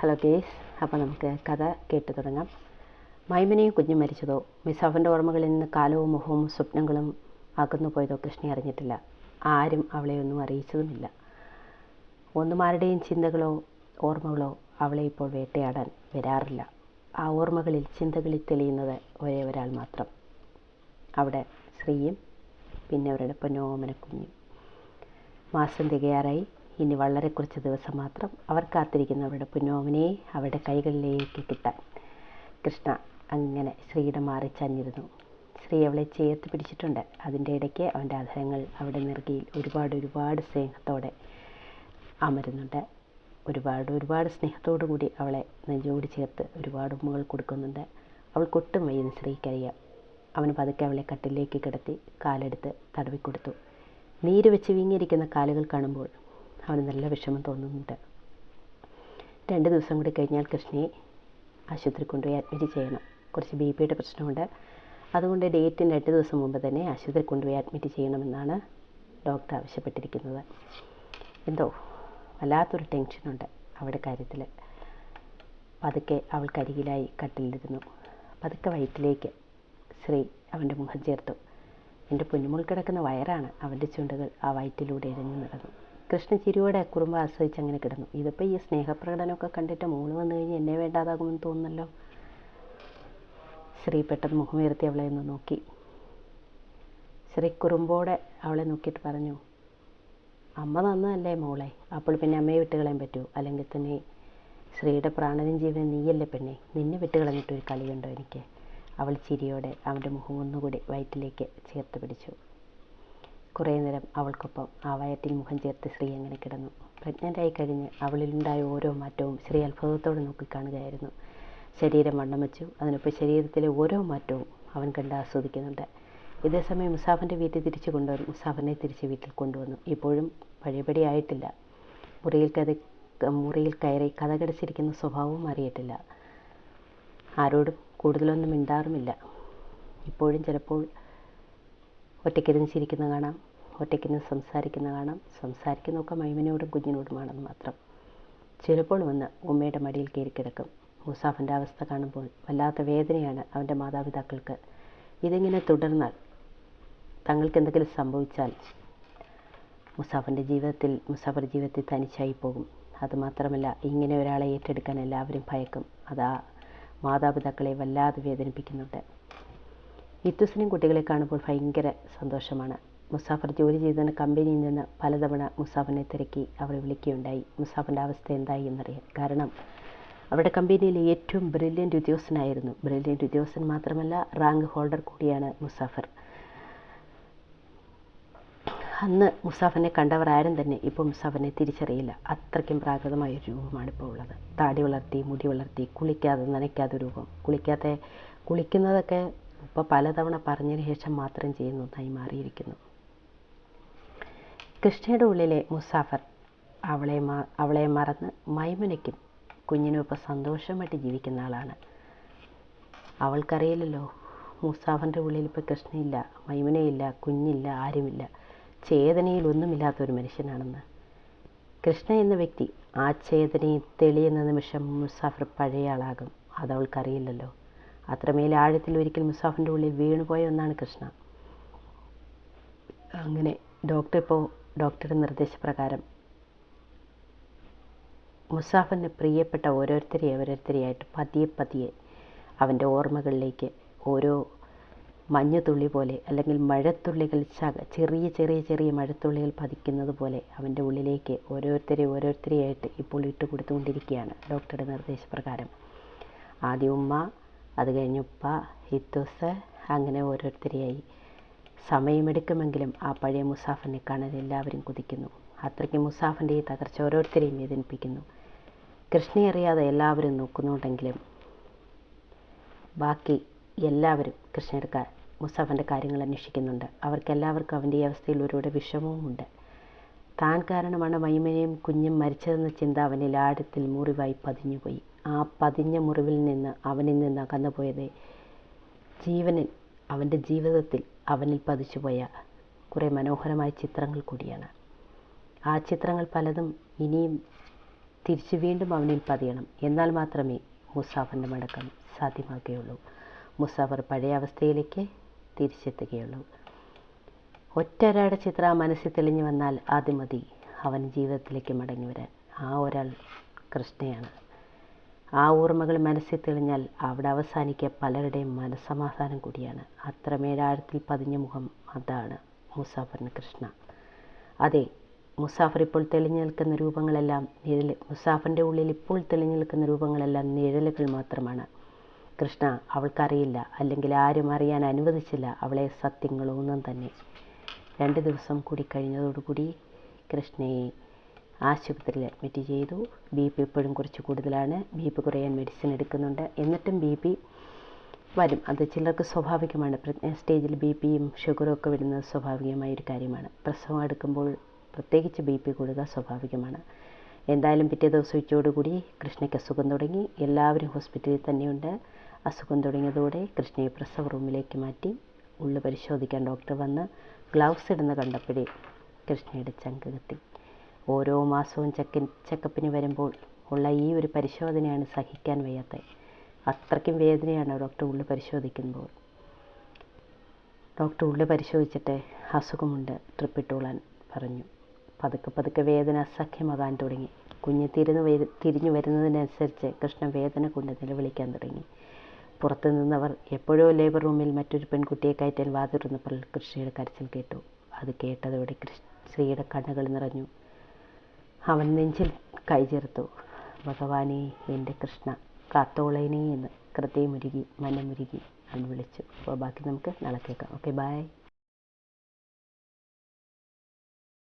Hello case അപ്പോൾ നമുക്ക് കഥ കേട്ടു തുടങ്ങാം. മൈമനെയും കുഞ്ഞും മരിച്ചതോ? മിസാഫിന്റെ ഓർമ്മകളിൽ നിന്ന് കാലവും മുഖവും സ്വപ്നങ്ങളും അകന്നു പോയതോ കൃഷ്ണി അറിഞ്ഞിട്ടില്ല. ആരും അവളെ ഒന്നും അറിയിച്ചതുമില്ല. ഒന്നുമാരുടെയും ചിന്തകളോ ഓർമ്മകളോ അവളെ ഇപ്പോൾ വേട്ടയാടാൻ വരാറില്ല. ആ ഓർമ്മകളിൽ ചിന്തകളിൽ തെളിയുന്നത് ഒരേ ഒരാൾ മാത്രം. അവിടെ ശ്രീയും പിന്നെ അവരുടെ പൊന്നോമന കുഞ്ഞും. മാസം തികയാറായി. ഇനി വളരെ കുറച്ച് ദിവസം മാത്രം അവർ കാത്തിരിക്കുന്നു അവരുടെ പൊന്നോമനയെ അവരുടെ കൈകളിലേക്ക് കിട്ടാൻ കൃഷ്ണ അങ്ങനെ ശ്രീയുടെ മാറി ചഞ്ഞിരുന്നു. ശ്രീ അവളെ ചേർത്ത് പിടിച്ചിട്ടുണ്ട്. അതിന്റെ ഇടയ്ക്ക് അവന്റെ അധരങ്ങൾ അവിടെ നിറുകിയിൽ ഒരുപാട് ഒരുപാട് സ്നേഹത്തോടെ അമരുന്നുണ്ട്. ഒരുപാട് ഒരുപാട് സ്നേഹത്തോടു കൂടി അവളെ നെഞ്ചോട് ചേർത്ത് ഒരുപാട് ഉമ്മകൾ കൊടുക്കുന്നുണ്ട്. അവൾ കൊട്ടും വയ്യുന്ന ശ്രീക്കറിയാം. അവൻ പതുക്കെ അവളെ കട്ടിലേക്ക് കിടത്തി കാലെടുത്ത് തടവിക്കൊടുത്തു. നീര് വെച്ച് വീങ്ങിയിരിക്കുന്ന കാലുകൾ കാണുമ്പോൾ അവന് നല്ല വിഷമം തോന്നുന്നുണ്ട് രണ്ട് ദിവസം കൂടി കഴിഞ്ഞാൽ കൃഷ്ണയെ ആശുപത്രി കൊണ്ടുപോയി അഡ്മിറ്റ് ചെയ്യണം. കുറച്ച് ബി പിയുടെ പ്രശ്നമുണ്ട്. അതുകൊണ്ട് ഡേറ്റിന് രണ്ട് ദിവസം മുമ്പ് തന്നെ ആശുപത്രി കൊണ്ടുപോയി അഡ്മിറ്റ് ചെയ്യണമെന്നാണ് ഡോക്ടർ ആവശ്യപ്പെട്ടിരിക്കുന്നത്. എന്തോ വല്ലാത്തൊരു ടെൻഷനുണ്ട് അവിടെ കാര്യത്തിൽ പതുക്കെ അവൾക്കരികിലായി കട്ടിലിരുന്നു. പതുക്കെ വയറ്റിലേക്ക് ശ്രീ അവന്റെ മുഖം ചേർത്തു. എന്റെ പൊന്നുമുൾ കിടക്കുന്ന വയറാണ്. അവന്റെ ചുണ്ടുകൾ ആ വയറ്റിലൂടെ ഇഴഞ്ഞു നടന്നു. കൃഷ്ണ ചിരിയോടെ കുറുമ്പ് ആസ്വദിച്ച് അങ്ങനെ കിടന്നു. ഇതിപ്പോൾ ഈ സ്നേഹപ്രകടനമൊക്കെ കണ്ടിട്ട് മോൾ വന്നു കഴിഞ്ഞ് എന്നെ വേണ്ടാതാകുമെന്ന് തോന്നുന്നല്ലോ? ശ്രീ പെട്ടെന്ന് മുഖമുയർത്തി അവളെ ഒന്ന് നോക്കി. ശ്രീ കുറുമ്പോടെ അവളെ നോക്കിയിട്ട് പറഞ്ഞു അമ്മ തന്നതല്ലേ മോളെ? അപ്പോൾ പിന്നെ അമ്മയെ വിട്ടുകളയാൻ പറ്റൂ. അല്ലെങ്കിൽ തന്നെ ശ്രീയുടെ പ്രാണനും ജീവനും നീയല്ലേ പെണ്ണെ? നിന്നെ വിട്ടുകളഞ്ഞിട്ടൊരു കളിയുണ്ടോ എനിക്ക്? അവൾ ചിരിയോടെ അവന്റെ മുഖം ഒന്നുകൂടി വയറ്റിലേക്ക് ചേർത്ത് പിടിച്ചു. കുറേ നേരം അവൾക്കൊപ്പം ആ വയറ്റിൽ മുഖം ചേർത്ത് ശ്രീ അങ്ങനെ കിടന്നു. പ്രഗ്നന്റായി കഴിഞ്ഞ് അവളിലുണ്ടായ ഓരോ മാറ്റവും ശ്രീ അത്ഭുതത്തോടെ നോക്കിക്കാണുകയായിരുന്നു. ശരീരം വണ്ണം വെച്ചു അതിനൊപ്പം ശരീരത്തിലെ ഓരോ മാറ്റവും അവൻ കണ്ട് ആസ്വദിക്കുന്നുണ്ട്. ഇതേസമയം മുസാഫിന്റെ വീട്ടിൽ തിരിച്ചു കൊണ്ടുവന്നു മുസാഫിനെ തിരിച്ച് വീട്ടിൽ കൊണ്ടുവന്നു. ഇപ്പോഴും പഴയപടി ആയിട്ടില്ല. മുറിയിൽ കഥ മുറിയിൽ കയറി കഥകടച്ചിരിക്കുന്ന സ്വഭാവവും അറിയിട്ടില്ല ആരോടും കൂടുതലൊന്നും മിണ്ടാറുമില്ല. ഇപ്പോഴും ചിലപ്പോൾ ഒറ്റയ്ക്കിരുന്ന് ചിരിക്കുന്ന കാണാം ഒറ്റയ്ക്കിരുന്ന് സംസാരിക്കുന്ന കാണാം. സംസാരിക്കുന്നതൊക്കെ മൈമനോടും കുഞ്ഞിനോടുമാണെന്ന് മാത്രം. ചിലപ്പോൾ വന്ന് ഉമ്മയുടെ മടിയിൽ കയറി കിടക്കും. മുസാഫിന്റെ അവസ്ഥ കാണുമ്പോൾ വല്ലാത്ത വേദനയാണ് അവന്റെ മാതാപിതാക്കൾക്ക്. ഇതിങ്ങനെ തുടർന്നാൽ തങ്ങൾക്ക് എന്തെങ്കിലും സംഭവിച്ചാൽ മുസാഫിന്റെ ജീവിതത്തിൽ മുസാഫർ ജീവിതത്തിൽ തനിച്ചായി പോകും. അതുമാത്രമല്ല ഇങ്ങനെ ഒരാളെ ഏറ്റെടുക്കാൻ എല്ലാവരും ഭയക്കും. അതാ മാതാപിതാക്കളെ വല്ലാതെ വേദനിപ്പിക്കുന്നുണ്ട്. ഇത്തുസിനും കുട്ടികളെ കാണുമ്പോൾ ഭയങ്കര സന്തോഷമാണ്. മുസാഫർ ജോലി ചെയ്തിരുന്ന കമ്പനിയിൽ നിന്ന് പലതവണ മുസാഫിനെ തിരക്കി അവർ വിളിക്കുകയുണ്ടായി. മുസാഫിന്റെ അവസ്ഥ എന്തായി എന്നറിയാൻ കാരണം അവരുടെ കമ്പനിയിലെ ഏറ്റവും ബ്രില്യന്റ് ഉദ്യോഗസ്ഥനായിരുന്നു. ബ്രില്യന്റ് ഉദ്യോഗസ്ഥൻ മാത്രമല്ല റാങ്ക് ഹോൾഡർ കൂടിയാണ് മുസാഫർ. അന്ന് മുസാഫിനെ കണ്ടവർ ആരും തന്നെ ഇപ്പോൾ മുസാഫിനെ തിരിച്ചറിയില്ല. അത്രയ്ക്കും പ്രാകൃതമായ ഒരു രൂപമാണ് ഇപ്പോൾ ഉള്ളത്. താടി വളർത്തി മുടി വളർത്തി കുളിക്കാതെ നനയ്ക്കാതെ രൂപം. കുളിക്കാതെ കുളിക്കുന്നതൊക്കെ ഇപ്പോൾ പലതവണ പറഞ്ഞതിന് ശേഷം മാത്രം ചെയ്യുന്ന ഒന്നായി മാറിയിരിക്കുന്നു. കൃഷ്ണയുടെ ഉള്ളിലെ മുസാഫർ അവളെ അവളെ മറന്ന് മൈമുനയ്ക്കും കുഞ്ഞിനും ഇപ്പോൾ സന്തോഷമായിട്ട് ജീവിക്കുന്ന ആളാണ്. അവൾക്കറിയില്ലല്ലോ മുസാഫറിന്റെ ഉള്ളിൽ ഇപ്പോൾ കൃഷ്ണയില്ല മൈമുനയില്ല കുഞ്ഞില്ല ആരുമില്ല ചേതനയിൽ ഒന്നുമില്ലാത്ത ഒരു മനുഷ്യനാണെന്ന്. കൃഷ്ണ എന്ന വ്യക്തി ആ ചേതനയിൽ തെളിയുന്ന നിമിഷം മുസാഫർ പഴയ ആളാകും അതവൾക്കറിയില്ലല്ലോ. അത്രമേൽ ആഴത്തിൽ ഒരിക്കൽ മുസാഫിന്റെ ഉള്ളിൽ വീണുപോയ ഒന്നാണ് കൃഷ്ണ. അങ്ങനെ ഡോക്ടർ ഇപ്പോൾ ഡോക്ടറുടെ നിർദ്ദേശപ്രകാരം മുസാഫിന് പ്രിയപ്പെട്ട ഓരോരുത്തരെ ഓരോരുത്തരെയായിട്ട് പതിയെ പതിയെ അവന്റെ ഓർമ്മകളിലേക്ക് ഓരോ മഞ്ഞുതുള്ളി പോലെ അല്ലെങ്കിൽ മഴത്തുള്ളികൾ ചക ചെറിയ ചെറിയ ചെറിയ മഴത്തുള്ളികൾ പതിക്കുന്നത് പോലെ അവന്റെ ഉള്ളിലേക്ക് ഓരോരുത്തരെ ഓരോരുത്തരെയായിട്ട് ഇപ്പോൾ ഇട്ട് കൊടുത്തുകൊണ്ടിരിക്കുകയാണ് ഡോക്ടറുടെ നിർദ്ദേശപ്രകാരം. ആദ്യം ഉമ്മ അത് കഴിഞ്ഞ് ഉപ്പ ഹിത്തൂസ് അങ്ങനെ ഓരോരുത്തരെയായി. സമയമെടുക്കുമെങ്കിലും ആ പഴയ മുസാഫിനെ കാണാൻ എല്ലാവരും കുതിക്കുന്നു. അത്രയ്ക്ക് മുസാഫിന്റെ ഈ തകർച്ച ഓരോരുത്തരെയും വേദനിപ്പിക്കുന്നു. കൃഷ്ണയെ അറിയാതെ എല്ലാവരും നോക്കുന്നുണ്ടെങ്കിലും ബാക്കി എല്ലാവരും കൃഷ്ണയുടെ മുസാഫിന്റെ കാര്യങ്ങൾ അന്വേഷിക്കുന്നുണ്ട്. അവർക്കെല്ലാവർക്കും അവന്റെ ഈ അവസ്ഥയിൽ ഒരുപാട് വിഷമവുമുണ്ട്. താൻ കാരണമാണ് മൈമനെയും കുഞ്ഞും മരിച്ചതെന്ന ചിന്ത അവനിൽ ആഴത്തിൽ മുറിവായി പതിഞ്ഞുപോയി. ആ പതിഞ്ഞ മുറിവിൽ നിന്ന് അവനിൽ നിന്ന് അകന്നുപോയത് ജീവനിൽ അവന്റെ ജീവിതത്തിൽ അവനിൽ പതിച്ചുപോയ കുറേ മനോഹരമായ ചിത്രങ്ങൾ കൂടിയാണ്. ആ ചിത്രങ്ങൾ പലതും ഇനിയും തിരിച്ചു വീണ്ടും അവനിൽ പതിയണം. എന്നാൽ മാത്രമേ മുസാഫറിന്റെ മടക്കം സാധ്യമാകുകയുള്ളൂ. മുസാഫർ പഴയ അവസ്ഥയിലേക്ക് തിരിച്ചെത്തുകയുള്ളൂ. ഒറ്റൊരാടെ ചിത്ര മനസ്സിൽ തെളിഞ്ഞു വന്നാൽ ആദ്യം മതി. അവൻ ജീവിതത്തിലേക്ക് മടങ്ങി വരാൻ. ആ ഒരാൾ കൃഷ്ണയാണ്. ആ ഓർമ്മകൾ മനസ്സിൽ തെളിഞ്ഞാൽ അവിടെ അവസാനിക്കുക പലരുടെയും മനസ്സമാധാനം കൂടിയാണ്. അത്രമേൽ ആഴത്തിൽ പതിഞ്ഞ മുഖം അതാണ് മുസാഫറിന് കൃഷ്ണ. അതെ മുസാഫർ ഇപ്പോൾ തെളിഞ്ഞു നിൽക്കുന്ന രൂപങ്ങളെല്ലാം നിഴൽ മുസാഫറിന്റെ ഉള്ളിൽ ഇപ്പോൾ തെളിഞ്ഞു നിൽക്കുന്ന രൂപങ്ങളെല്ലാം നിഴലുകൾ മാത്രമാണ്. കൃഷ്ണ അവൾക്കറിയില്ല അല്ലെങ്കിൽ ആരും അറിയാൻ അനുവദിച്ചില്ല അവളെ സത്യങ്ങളൊന്നും തന്നെ. രണ്ട് ദിവസം കൂടി കഴിഞ്ഞതോടുകൂടി കൃഷ്ണയെ ആശുപത്രിയിൽ അഡ്മിറ്റ് ചെയ്തു. ബി പി ഇപ്പോഴും കുറച്ച് കൂടുതലാണ്. ബി പി കുറയാൻ മെഡിസിൻ എടുക്കുന്നുണ്ട്. എന്നിട്ടും ബി പി വരും. അത് ചിലർക്ക് സ്വാഭാവികമാണ്. സ്റ്റേജിൽ ബി പിയും ഷുഗറും ഒക്കെ വരുന്നത് സ്വാഭാവികമായ ഒരു കാര്യമാണ്. പ്രസവം എടുക്കുമ്പോൾ പ്രത്യേകിച്ച് ബി പി കൂടുക സ്വാഭാവികമാണ്. എന്തായാലും പിറ്റേ ദിവസം ഉച്ചയോടുകൂടി കൃഷ്ണയ്ക്ക് അസുഖം തുടങ്ങി. എല്ലാവരും ഹോസ്പിറ്റലിൽ തന്നെയുണ്ട്. അസുഖം തുടങ്ങിയതോടെ കൃഷ്ണയെ പ്രസവ റൂമിലേക്ക് മാറ്റി. ഉള്ളു പരിശോധിക്കാൻ ഡോക്ടർ വന്ന് ഗ്ലൗസ് ഇടുന്ന കണ്ടപ്പോഴേ കൃഷ്ണയുടെ ചങ്ക് കത്തി. ഓരോ മാസവും ചെക്കൻ ചെക്കപ്പിന് വരുമ്പോൾ ഉള്ള ഈ ഒരു പരിശോധനയാണ് സഹിക്കാൻ വയ്യാത്ത അത്രയ്ക്കും വേദനയാണ് ഡോക്ടർ ഉള്ളു പരിശോധിക്കുമ്പോൾ. ഡോക്ടർ ഉള്ളു പരിശോധിച്ചിട്ട് അസുഖമുണ്ട് ട്രിപ്പ് ഇട്ടോളാൻ പറഞ്ഞു. പതുക്കെ പതുക്കെ വേദന അസഖ്യമാകാൻ തുടങ്ങി. കുഞ്ഞ് വരു തിരിഞ്ഞു വരുന്നതിനനുസരിച്ച് കൃഷ്ണ വേദന കൊണ്ട് നിലവിളിക്കാൻ തുടങ്ങി. പുറത്തു നിന്നവർ എപ്പോഴോ ലേബർ റൂമിൽ മറ്റൊരു പെൺകുട്ടിയെ കയറ്റാൻ വാതിരുന്നപ്പോൾ കൃഷ്ണയുടെ കരച്ചിൽ കേട്ടു. അത് കേട്ടതോടെ ശ്രീയുടെ കണ്ണുകൾ നിറഞ്ഞു. അവൻ നെഞ്ചിൽ കൈ ചേർത്തു. ഭഗവാനെ എന്റെ കൃഷ്ണ കാത്തോളേനേ എന്ന് ഹൃദയമുരുകി മനമുരുകി അവൻ വിളിച്ചു. അപ്പോൾ ബാക്കി നമുക്ക് നാളെ കേൾക്കാം. Okay bye.